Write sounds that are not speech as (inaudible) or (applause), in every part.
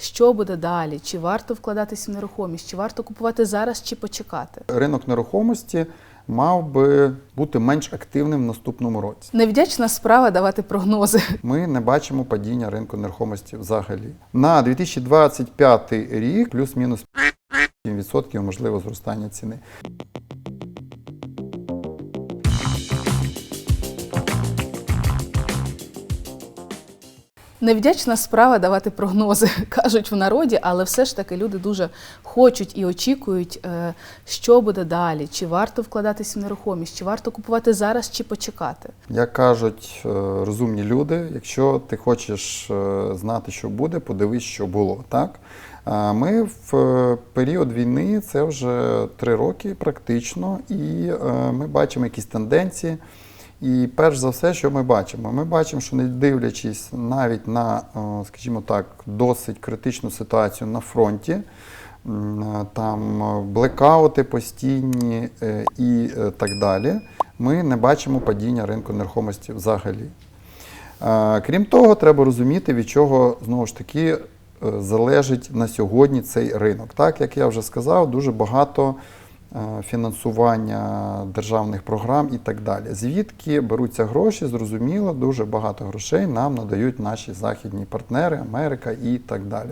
Що буде далі? Чи варто вкладатись в нерухомість? Чи варто купувати зараз, чи почекати? Ринок нерухомості мав би бути менш активним в наступному році. Невдячна справа давати прогнози. Ми не бачимо падіння ринку нерухомості взагалі. На 2025 рік плюс-мінус 7% можливо зростання ціни. Невдячна справа давати прогнози, (laughs) кажуть в народі, але все ж таки люди дуже хочуть і очікують, е, що буде далі. Чи варто вкладатись в нерухомість, чи варто купувати зараз, чи почекати. Як кажуть е, розумні люди, якщо ти хочеш е, знати, що буде, подивись, що було. Так? Ми в період війни це вже три роки практично, і ми бачимо якісь тенденції. І перш за все, що ми бачимо? Ми бачимо, що не дивлячись навіть на, е, скажімо так, досить критичну ситуацію на фронті, е, там е, блекаути постійні і так далі, ми не бачимо падіння ринку нерухомості взагалі. Крім того, треба розуміти, від чого знову ж таки залежить на сьогодні цей ринок. Так, як я вже сказав, дуже багато фінансування державних програм і так далі. Звідки беруться гроші, зрозуміло, дуже багато грошей нам надають наші західні партнери, Америка і так далі.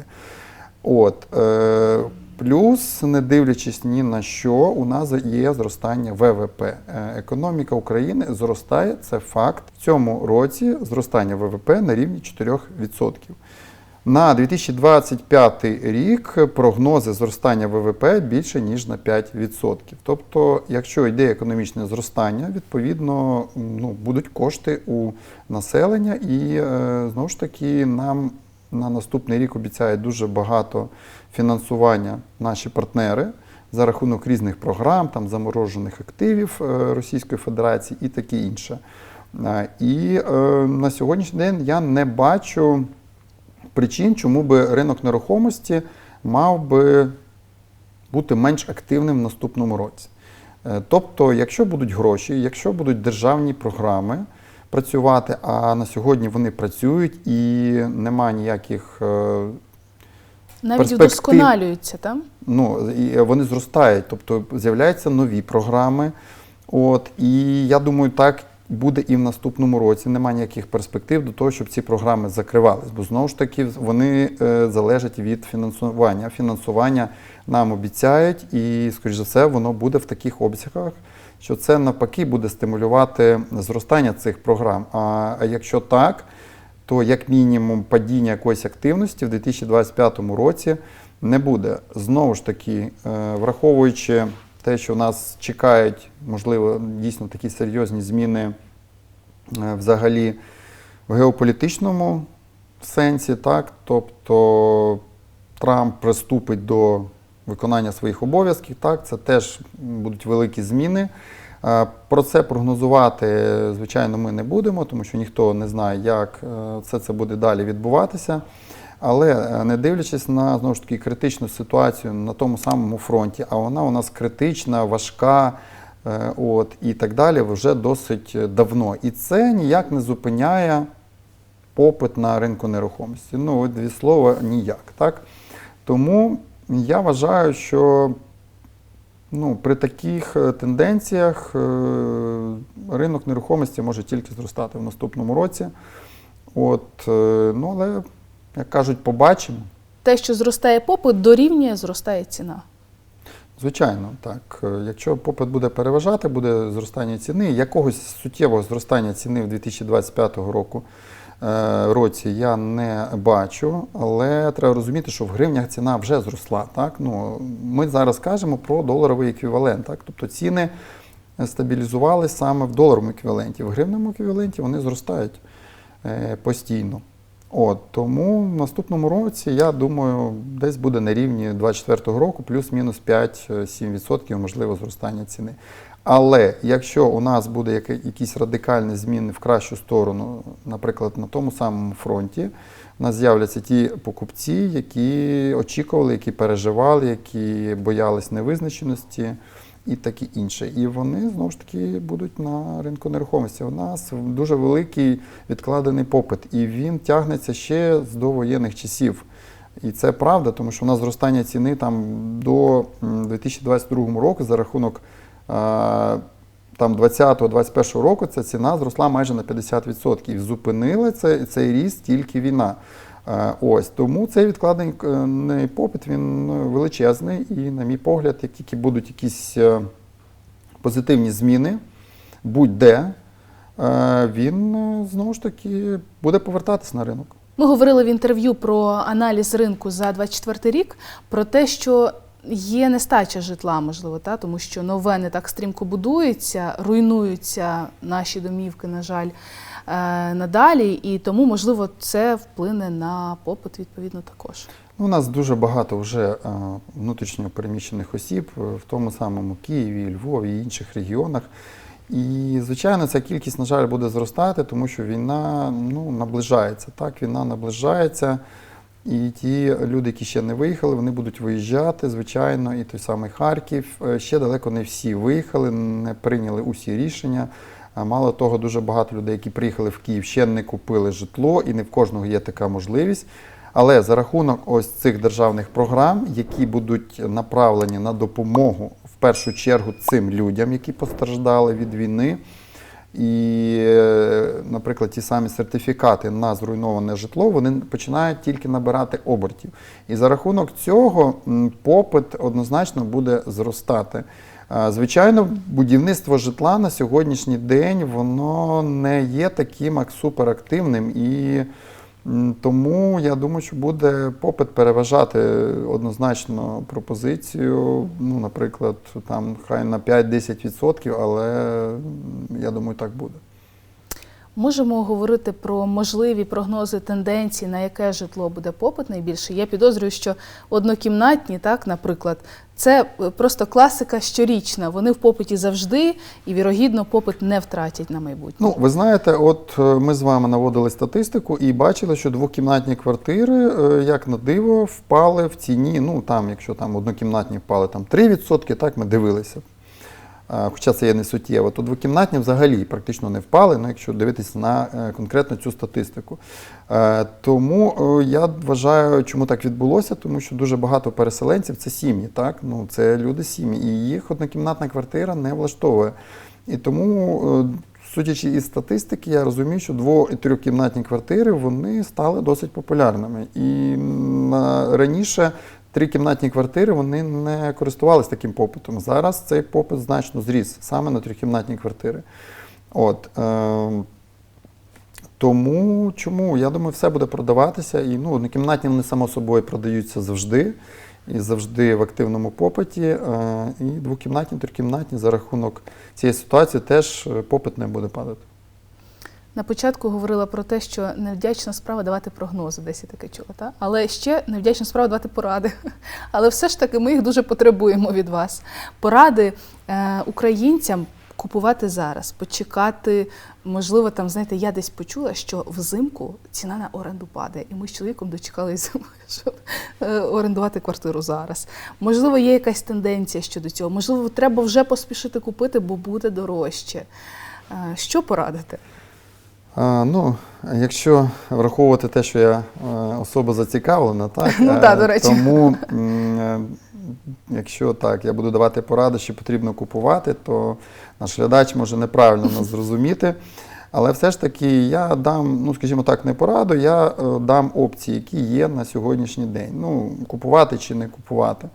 От, е, плюс, не дивлячись ні на що, у нас є зростання ВВП. Е, економіка України зростає, це факт. В цьому році зростання ВВП на рівні 4%. На 2025 рік прогнози зростання ВВП більше ніж на 5%. Тобто, якщо йде економічне зростання, відповідно ну, будуть кошти у населення, і е, знову ж таки нам на наступний рік обіцяють дуже багато фінансування наші партнери за рахунок різних програм, там заморожених активів е, Російської Федерації і таке інше. Е, І на сьогоднішній день я не бачу причин, чому би ринок нерухомості мав би бути менш активним в наступному році. Е, Тобто, якщо будуть гроші, якщо будуть державні програми працювати, а на сьогодні вони працюють і немає ніяких, е, Навіть вдосконалюються там. ну і вони зростають, тобто з'являються нові програми. От, і я думаю, так буде і в наступному році. Немає ніяких перспектив до того, щоб ці програми закривались, бо знову ж таки вони е, залежать від фінансування. Фінансування нам обіцяють, і, скоріш за все, воно буде в таких обсягах, що це навпаки буде стимулювати зростання цих програм. А, якщо так, то як мінімум падіння якоїсь активності в 2025 році не буде. Знову ж таки, е, враховуючи те, що нас чекають, можливо, дійсно такі серйозні зміни е, взагалі в геополітичному сенсі, так, тобто Трамп приступить до виконання своїх обов'язків, так, це теж будуть великі зміни. Е, Про це прогнозувати, звичайно, ми не будемо, тому що ніхто не знає, як все це буде далі відбуватися. Але е, не дивлячись на знову ж таки критичну ситуацію на тому самому фронті, а вона у нас критична, важка, е, от і так далі, вже досить давно. І це ніяк не зупиняє попит на ринку нерухомості. Ну, от дві слова ніяк. Так? Тому я вважаю, що ну, при таких е, тенденціях ринок нерухомості може тільки зростати в наступному році. От, ну, але, як кажуть, побачимо. Те, що зростає попит, дорівнює зростає ціна. Звичайно, так. Е, Якщо попит буде переважати, буде зростання ціни. Якогось суттєвого зростання ціни в 2025 року е, році я не бачу, але треба розуміти, що в гривнях ціна вже зросла. Так? Ну, ми зараз кажемо про доларовий еквівалент. Так? Тобто ціни стабілізувалися саме в доларовому еквіваленті. В гривному еквіваленті вони зростають е, постійно. От, тому в наступному році, я думаю, десь буде на рівні 24-го року плюс-мінус 5-7% можливо зростання ціни. Але якщо у нас буде якісь радикальні зміни в кращу сторону, наприклад, на тому самому фронті, у нас з'являться ті покупці, які очікували, які переживали, які боялись невизначеності і таке інше. І вони знову ж таки будуть на ринку нерухомості. У нас дуже великий відкладений попит, і він тягнеться ще з довоєнних часів. І це правда, тому що у нас зростання ціни там до 2022 року за рахунок там 20-21 року ця ціна зросла майже на 50%. І зупинила це, цей ріст тільки війна. Е, Ось тому цей відкладений попит він е, величезний, і, на мій погляд, як тільки будуть якісь е, позитивні зміни, будь-де, е, він е, знову ж таки буде повертатись на ринок. Ми говорили в інтерв'ю про аналіз ринку за 24 рік, про те, що є нестача житла, можливо, та тому що нове не так стрімко будується, руйнуються наші домівки, на жаль, е, надалі, і тому, можливо, це вплине на попит відповідно також. Ну, У нас дуже багато вже е, внутрішньо переміщених осіб е, в тому самому Києві, Львові і інших регіонах. І, звичайно, ця кількість, на жаль, буде зростати, тому що війна ну, наближається. Так, війна наближається. І ті люди, які ще не виїхали, вони будуть виїжджати, звичайно, і той самий Харків. Е, Ще далеко не всі виїхали, не прийняли усі рішення. Мало того, дуже багато людей, які приїхали в Київ, ще не купили житло, і не в кожного є така можливість. Але за рахунок ось цих державних програм, які будуть направлені на допомогу в першу чергу цим людям, які постраждали від війни, і, е, наприклад, ті самі сертифікати на зруйноване житло, вони починають тільки набирати обертів. І за рахунок цього попит однозначно буде зростати. Звичайно, будівництво житла на сьогоднішній день воно не є таким суперактивним і тому я думаю, що буде попит переважати однозначно пропозицію. Ну, наприклад, там хай на 5-10%, але я думаю, так буде. Можемо говорити про можливі прогнози тенденції, на яке житло буде попит найбільше. Я підозрюю, що однокімнатні, так, наприклад, це е, просто класика щорічна. Вони в попиті завжди і, вірогідно, попит не втратять на майбутнє. Ну, ви знаєте, от е, ми з вами наводили статистику і бачили, що двокімнатні квартири, е, як на диво, впали в ціні. Ну там, якщо там однокімнатні впали там 3%, так ми дивилися. Хоча це є не суттєво, то двокімнатні взагалі практично не впали, ну, якщо дивитися на е, конкретно цю статистику. Е, Тому е, я вважаю, чому так відбулося, тому що дуже багато переселенців це сім'ї, так? Ну, це люди сім'ї, і їх однокімнатна квартира не влаштовує. І тому, судячи із статистики, я розумію, що дво- і трьохкімнатні квартири вони стали досить популярними. І раніше трикімнатні квартири вони не користувалися таким попитом. Зараз цей попит значно зріс саме на трьохкімнатні квартири. От, е, тому чому? Я думаю, все буде продаватися. І ну, однокімнатні вони само собою продаються завжди. І завжди в активному попиті. Е, і двокімнатні, трикімнатні за рахунок цієї ситуації теж е, попит не буде падати. На початку говорила про те, що невдячна справа давати прогнози, десь я таке чула, та? але ще невдячна справа давати поради. (laughs) Але все ж таки ми їх дуже потребуємо від вас. Поради е, українцям купувати зараз, почекати. Можливо, там, знаєте, я десь почула, що взимку ціна на оренду падає, і ми з чоловіком дочекалися, (laughs) щоб е, орендувати квартиру зараз. Можливо, є якась тенденція щодо цього. Можливо, треба вже поспішити купити, бо буде дорожче. Е, Що порадити? Ну, якщо враховувати те, що я е, особа зацікавлена, так, (laughs) Ну е, так, до речі. тому е, якщо так, я буду давати поради, що потрібно купувати, то наш глядач може неправильно нас (laughs) зрозуміти. Але все ж таки я дам, ну скажімо так, не пораду, я е, дам опції, які є на сьогоднішній день. Ну, купувати чи не купувати.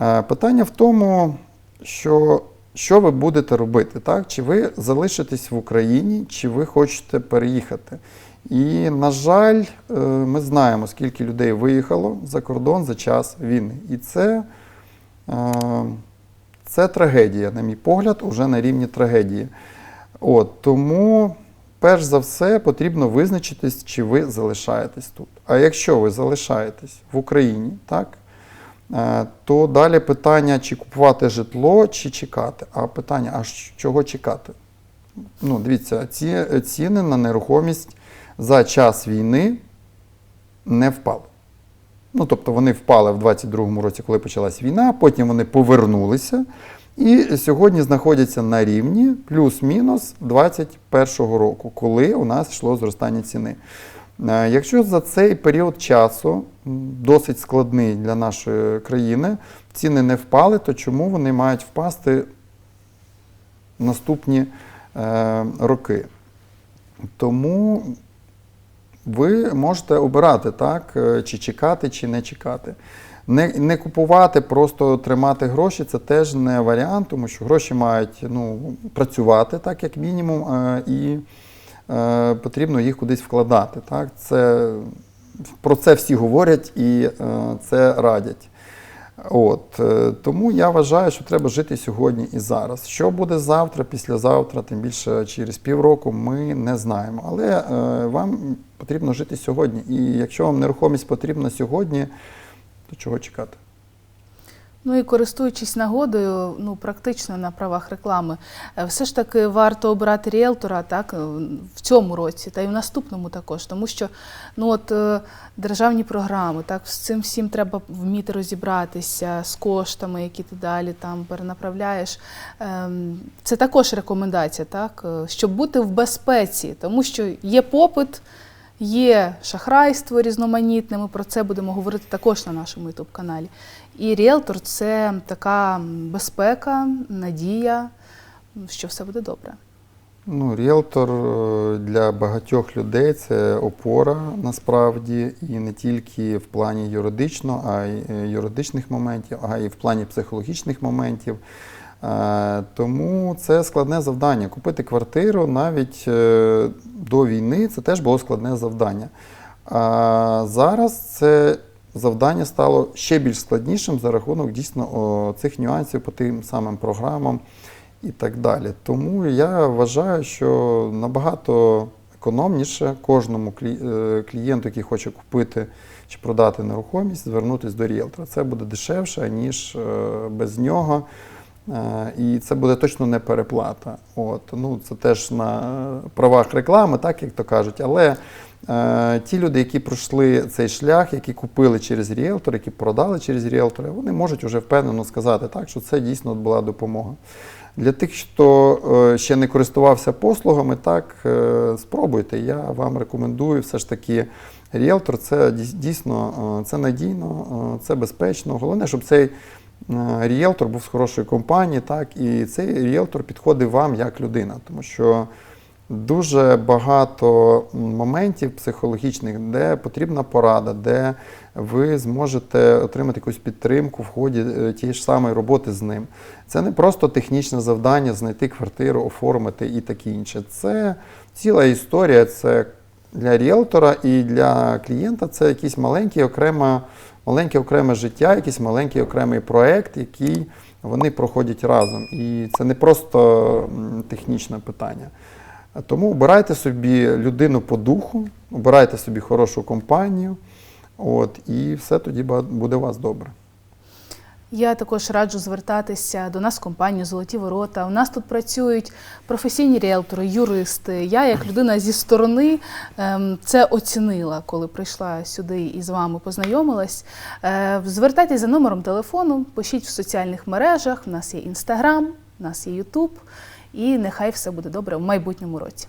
Е, Питання в тому, що що ви будете робити, так? Чи ви залишитесь в Україні, чи ви хочете переїхати? І, на жаль, е, ми знаємо, скільки людей виїхало за кордон за час війни. І це, е, це трагедія, на мій погляд, уже на рівні трагедії. От, тому, перш за все, потрібно визначитись, чи ви залишаєтесь тут. А якщо ви залишаєтесь в Україні, так? Е, То далі питання, чи купувати житло, чи чекати. А питання, а чого чекати? Ну, дивіться, ці ціни на нерухомість за час війни не впали. Ну, тобто вони впали в 22-му році, коли почалась війна, потім вони повернулися і сьогодні знаходяться на рівні плюс-мінус 21-го року, коли у нас йшло зростання ціни. Е, Якщо за цей період часу, досить складний для нашої країни, ціни не впали, то чому вони мають впасти наступні е, роки? Тому ви можете обирати, так, е, чи чекати, чи не чекати. Не, не купувати, просто тримати гроші це теж не варіант, тому що гроші мають ну, працювати, так, як мінімум, е, і е, потрібно їх кудись вкладати. Так. Це, про це всі говорять і е, це радять. От, е, тому я вважаю, що треба жити сьогодні і зараз. Що буде завтра, післязавтра, тим більше через півроку, ми не знаємо. Але е, вам потрібно жити сьогодні. І якщо вам нерухомість потрібна сьогодні, то чого чекати? Ну і користуючись нагодою, ну практично на правах реклами, е, все ж таки варто обирати ріелтора так е, в цьому році, та й в наступному також, тому що ну от е, державні програми, так з цим всім треба вміти розібратися з коштами, які ти далі там перенаправляєш. Ем, Це також рекомендація, так щоб бути в безпеці, тому що є попит. Є шахрайство різноманітне, ми про це будемо говорити також на нашому youtube каналі. І ріелтор це така безпека, надія, що все буде добре. Ну, ріелтор е, для багатьох людей це опора насправді, і не тільки в плані юридично, а й е, юридичних моментів, а й в плані психологічних моментів. Е, Тому це складне завдання. Купити квартиру навіть е, до війни це теж було складне завдання. А зараз це завдання стало ще більш складнішим за рахунок дійсно цих нюансів по тим самим програмам і так далі. Тому я вважаю, що набагато економніше кожному е, клієнту, який хоче купити чи продати нерухомість, звернутися до ріелтора. Це буде дешевше, ніж е, без нього. Е, І це буде точно не переплата. От, ну, це теж на правах реклами, так як то кажуть. Але е, ті люди, які пройшли цей шлях, які купили через ріелтор, які продали через ріелтора, вони можуть вже впевнено сказати, так, що це дійсно була допомога. Для тих, хто е, ще не користувався послугами, так е, спробуйте. Я вам рекомендую все ж таки. Ріелтор це дійсно це надійно, це безпечно. Головне, щоб цей ріелтор був з хорошої компанії, так, і цей ріелтор підходив вам як людина, тому що дуже багато моментів психологічних, де потрібна порада, де ви зможете отримати якусь підтримку в ході е, тієї ж самої роботи з ним. Це не просто технічне завдання знайти квартиру, оформити і таке інше. Це ціла історія. Це для ріелтора і для клієнта це якийсь маленький окрема, маленьке окреме життя, якийсь маленький окремий проект, який вони проходять разом. І це не просто технічне питання. Тому обирайте собі людину по духу, обирайте собі хорошу компанію, от, і все тоді буде у вас добре. Я також раджу звертатися до нас компанію Золоті ворота. У нас тут працюють професійні ріелтори, юристи. Я, як людина зі сторони, ем, це оцінила, коли прийшла сюди і з вами познайомилась. Е, Звертайтесь за номером телефону, пишіть в соціальних мережах. У нас є інстаграм, у нас є Ютуб, і нехай все буде добре в майбутньому році.